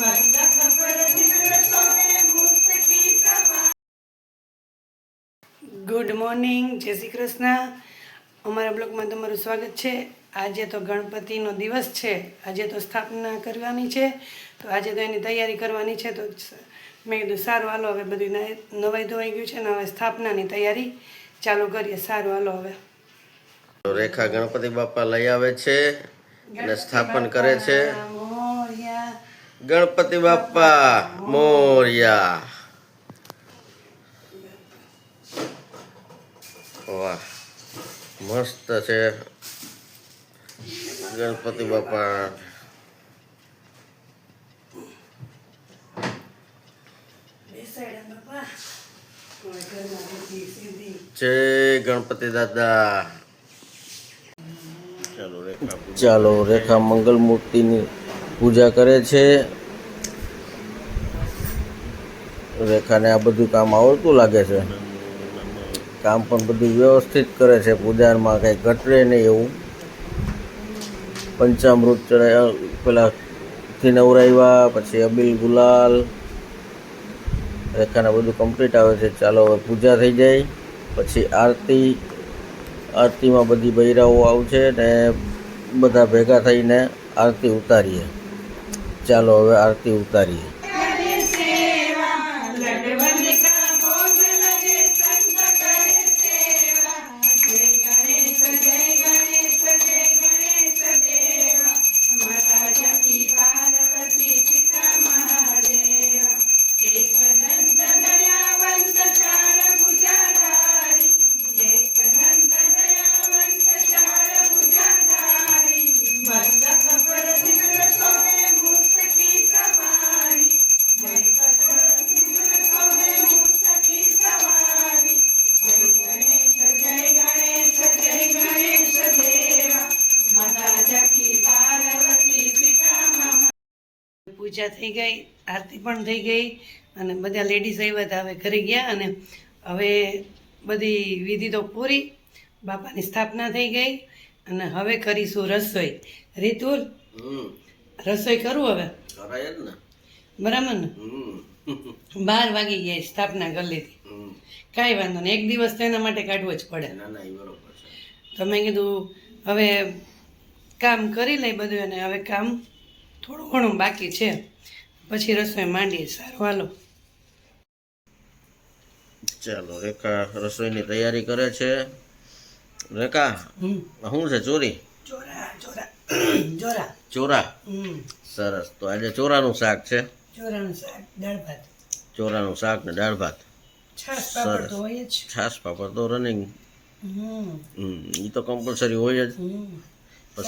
Good morning જય શ્રી કૃષ્ણ. અમારા બ્લોગમાં તમારું સ્વાગત છે. આજે તો ગણપતિનો દિવસ છે. આજે તો સ્થાપના કરવાની છે. તો આજે તો એની તૈયારી કરવાની છે. તો મેં કીધું સારું હાલો હવે બધું નવાઈ ધોવાઈ ગયું છે ને હવે સ્થાપનાની તૈયારી ચાલુ કરીએ. સારું હાલો હવે. રેખા ગણપતિ બાપા લઈ આવે છે અને સ્થાપન કરે છે. ગણપતિ બાપા મોર્યા વાહ મસ્ત છે ગણપતિ બાપા બેસાડ્યા બાપા હવે ઘરમાં સીધી સીધી જય ગણપતિ દાદા ચાલો રેખા ચાલો રેખા મંગલ મૂર્તિની પૂજા કરે છે. રેખાને આ બધું કામ આવડતું લાગે છે. કામ પણ બધું વ્યવસ્થિત કરે છે. પૂજામાં કંઈ ઘટરે નહીં એવું. પંચામૃત ચડાયા, પેલા થી નવરાવ્યા પછી અબીલ ગુલાલ. રેખાને બધું કમ્પ્લીટ આવે છે. ચાલો હવે પૂજા થઈ જાય. પછી આરતી, આરતીમાં બધી બૈરાઓ આવશે ને બધા ભેગા થઈને આરતી ઉતારીએ. ચાલો હવે આરતી ઉતારીએ. પૂજા થઈ ગઈ આરતી પણ થઈ ગઈ અને બધા લેડીઝ આવ્યા હતા હવે ઘરે ગયા અને હવે બધી વિધિ તો પૂરી બાપાની સ્થાપના થઈ ગઈ અને હવે કરીશું રસોઈ. રીતુલ હમ. રસોઈ કરું હવે? બરાબર ને? બાર વાગી ગયા સ્થાપના કરી લીધી કાંઈ વાંધો નહીં એક દિવસ તો એના માટે કાઢવો જ પડે. તો મેં કીધું હવે કામ કરી લઈ બધું અને હવે કામ થોડું ઘણું બાકી છે. પછી રસોઈ માંડીએ. સારું હાલો. ચાલો રેખા રસોઈની તૈયારી કરે છે. રેખા શું છે ચોરી? ચોરા ચોરા. ચોરા. ચોરા? સરસ. તો આજે ચોરાનું શાક છે? ચોરાનું શાક દાળ ભાત. ચોરાનું શાક ને દાળ ભાત. સરસ. છાશ પાપડ તો રનિંગ હમ. એ તો કમ્પલસરી હોય જ.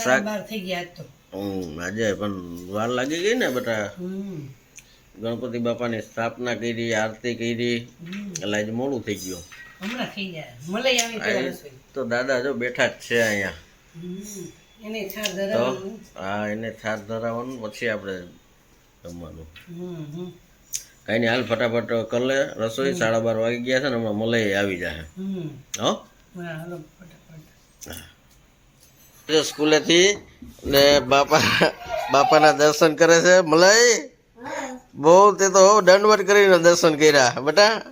શાક થઈ ગયા તો. આજે પણ વાર લાગી ગઈ ને બેટા. ગણપતિ બાપાની સ્થાપના કરી આરતી કરી. એટલે આજે મોડું થઈ ગયું. તો દાદા જો બેઠા જ છે અહીંયા. હા એને થાર ધરાવવાનું પછી આપણે જમવાનું. કઈ નહીં હાલ ફટાફટ કલે લે રસોઈ સાડા બાર વાગી ગયા છે ને હમણાં મલાઈ આવી જાય હો? હા. સ્કૂલેથી ને બાપા બાપાના દર્શન કરે છે. મલાઈ બહુ તે તો દંડવટ કરીને દર્શન કર્યા. બેટા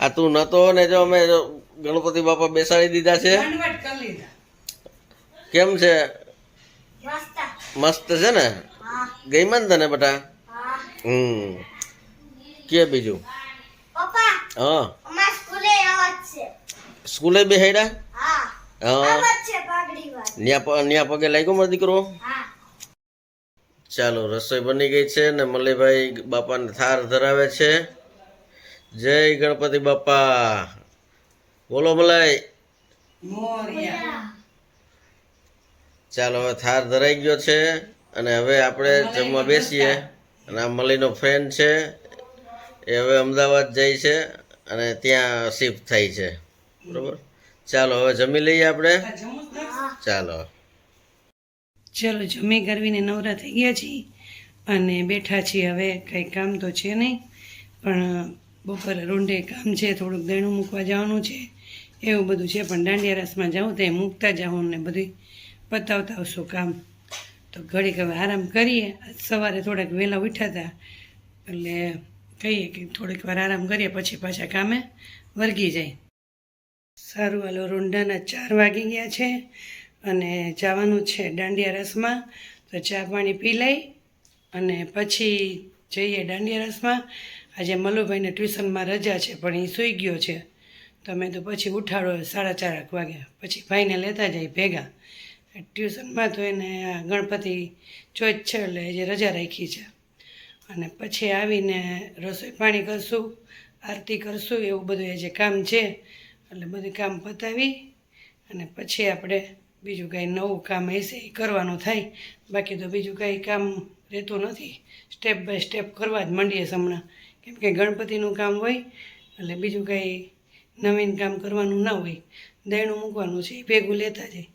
આ તું નતો ને જો અમે જો ગણપતિ બાપા બેસાડી દીધા છે. દંડવટ કરી લીધા. કેમ છે? મસ્ત. છે ને? ગઈ ને તને બેટા? હમ. કે બીજું? હા. સ્કૂલે બેહાડ્યા ન્યા પગે લાગ્યો મારો દીકરો? ચાલો રસોઈ બની ગઈ છે ને મલ્લીભાઈ બાપાને થાર ધરાવે છે. જય ગણપતિ બાપા. બોલો મલાઈ. ચાલો હવે થાર ધરાઈ ગયો છે અને હવે આપણે જમવા બેસીએ. અને આ મલીનો ફ્રેન્ડ છે. એ હવે અમદાવાદ જાય છે અને ત્યાં શિફ્ટ થાય છે. બરોબર? ચાલો હવે જમી લઈએ આપણે? ચાલો. ચલો જમી કરવીને નવરા થઈ ગયા છીએ અને બેઠા છીએ હવે કંઈ કામ તો છે નહીં પણ બપોરે રૂંઢે કામ છે થોડુંક દેણું મૂકવા જવાનું છે એવું બધું છે પણ દાંડિયા રસમાં જાઉં તો એ મૂકતા જાઉં ને બધું પતાવતા આવશું કામ. તો ઘડીક હવે આરામ કરીએ. સવારે થોડાક વહેલા ઉઠ્યા હતા એટલે કહીએ કે થોડીક વાર આરામ કરીએ પછી પાછા કામે વર્ગી જાય. સારું, હાલો. રૂંડાના ચાર વાગી ગયા છે અને જવાનું છે દાંડિયા રસમાં. તો ચા પાણી પી લઈ અને પછી જઈએ દાંડિયા રસમાં. આજે મલુભાઈને ટ્યુશનમાં રજા છે, પણ એ સૂઈ ગયો છે. તો મેં તો પછી ઉઠાડો સાડા ચારક વાગ્યા પછી ભાઈને લેતા જાય ભેગા. ટ્યુશનમાં તો એને આ ગણપતિ ચોથ છે, એટલે જે રજા રાખી છે. અને પછી આવીને રસોઈ પાણી કરશું, આરતી કરશું, એવું બધું એ જે કામ છે એટલે બધું કામ પતાવી અને પછી આપણે બીજું કાંઈ નવું કામ હશે એ કરવાનું થાય. બાકી તો બીજું કાંઈ કામ રહેતું નથી. સ્ટેપ બાય સ્ટેપ કરવા જ માંડીએ હમણાં. કેમ કે ગણપતિનું કામ હોય, એટલે બીજું કાંઈ નવીન કામ કરવાનું ના હોય. દહીણું મૂકવાનું છે, એ ભેગું લેતા જાય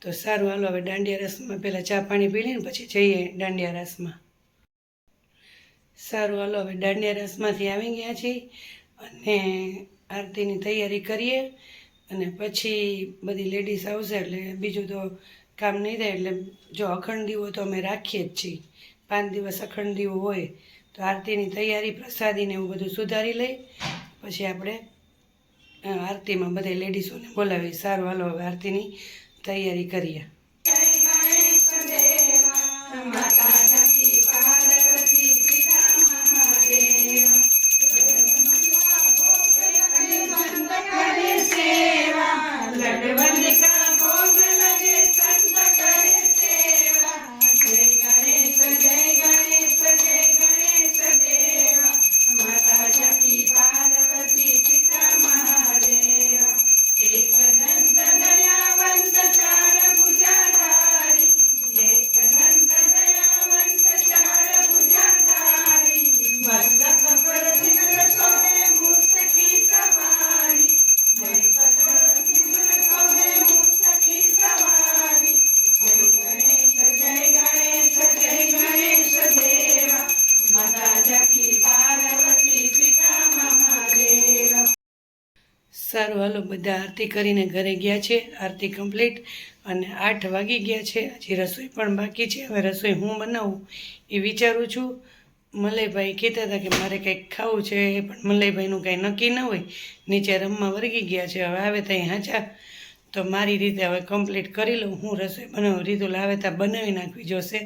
તો સારું, હાલો હવે દાંડિયા રસમાં પહેલાં ચા પાણી પી લઈને પછી જઈએ દાંડિયા રસમાં. સારું, હાલો હવે દાંડિયા રસમાંથી આવી ગયા છીએ અને આરતીની તૈયારી કરીએ અને પછી બધી લેડીઝ આવશે એટલે બીજું તો કામ નહીં થાય એટલે જો અખંડ દીવો તો અમે રાખીએ જ છીએ. પાંચ દિવસ અખંડ દીવો હોય તો આરતીની તૈયારી પ્રસાદીને એવું બધું સુધારી લઈ પછી આપણે આરતીમાં બધા લેડીઝોને બોલાવી સારું, હાલો, હવે આરતીની તૈયારી કરીએ. હાલો બધા આરતી કરીને ઘરે ગયા છે. આરતી કમ્પ્લીટ અને આઠ વાગી ગયા છે. હજી રસોઈ પણ બાકી છે. હવે રસોઈ હું બનાવું એ વિચારું છું. મલયભાઈ કહેતા હતા કે મારે કંઈક ખાવું છે પણ મલયભાઈનું કાંઈ નક્કી ન હોય. નીચે રમવા વર્ગી ગયા છે. હવે આવે ત્યાં હાચા. તો મારી રીતે હવે કમ્પ્લીટ કરી લઉં. હું રસોઈ બનાવું. રીતુ લાવે ત્યાં બનાવી નાખવી જોશે.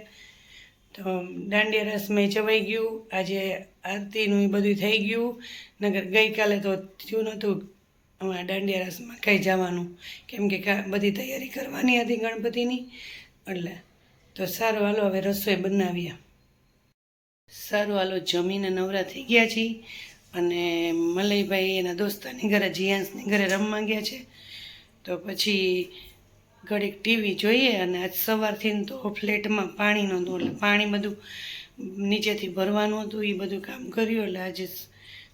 તો દાંડિયા રસ મેં જવાઈ ગયું. આજે આરતીનું એ બધું થઈ ગયું. નગર ગઈકાલે તો થયું નહોતું. અમારા દાંડિયા રસમાં કંઈ જવાનું. કેમ કે કા બધી તૈયારી કરવાની હતી ગણપતિની. એટલે તો સારું હાલો, હવે રસોઈ બનાવીએ. સારું હાલો, જમીને નવરા થઈ ગયા છીએ અને મલયભાઈ એના દોસ્તાની ઘરે, જીયાંશની ઘરે રમવા ગયા છે. તો પછી ઘડીક ટીવી જોઈએ અને આજ સવારથી તો ફ્લેટમાં પાણી નહોતું. એટલે પાણી બધું નીચેથી ભરવાનું હતું એ બધું કામ કર્યું. એટલે આજે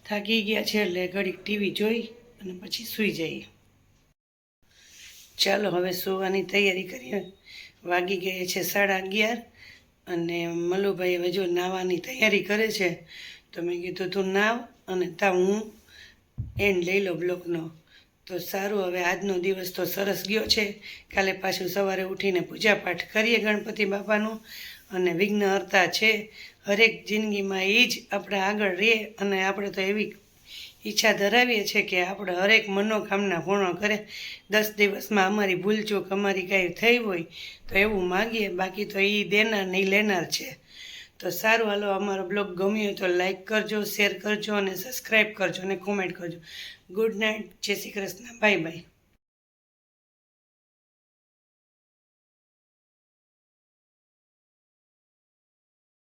થાકી ગયા છે, એટલે ઘડીક ટીવી જોઈ. અને પછી સૂઈ જઈએ. ચાલો, હવે સૂવાની તૈયારી કરીએ. વાગી ગયા છે સાડા અગિયાર અને મલુભાઈ હવે જો નાવાની તૈયારી કરે છે, તો મેં કીધું, તું નાવ અને તા હું એન્ડ લઈ લો બ્લોકનો. તો સારું, હવે આજનો દિવસ તો સરસ ગયો છે. કાલે પાછું સવારે ઉઠીને પૂજાપાઠ કરીએ ગણપતિ બાપાનું. અને વિઘ્નહર્તા છે. હરેક જિંદગીમાં એ જ આપણે આગળ રહીએ અને આપણે તો એવી ઈચ્છા ધરાવીએ છીએ કે આપણે હરેક મનોકામના પૂર્ણ કરે. દસ દિવસમાં અમારી ભૂલચૂક અમારી કાંઈ થઈ હોય તો એવું માગીએ. બાકી તો એ દેનાર નહીં લેનાર છે. તો સારું, હાલો, અમારો બ્લોગ ગમ્યો તો લાઈક કરજો, શેર કરજો અને સબસ્ક્રાઈબ કરજો અને કોમેન્ટ કરજો. ગુડ નાઇટ, જય શ્રી કૃષ્ણ, બાય બાય.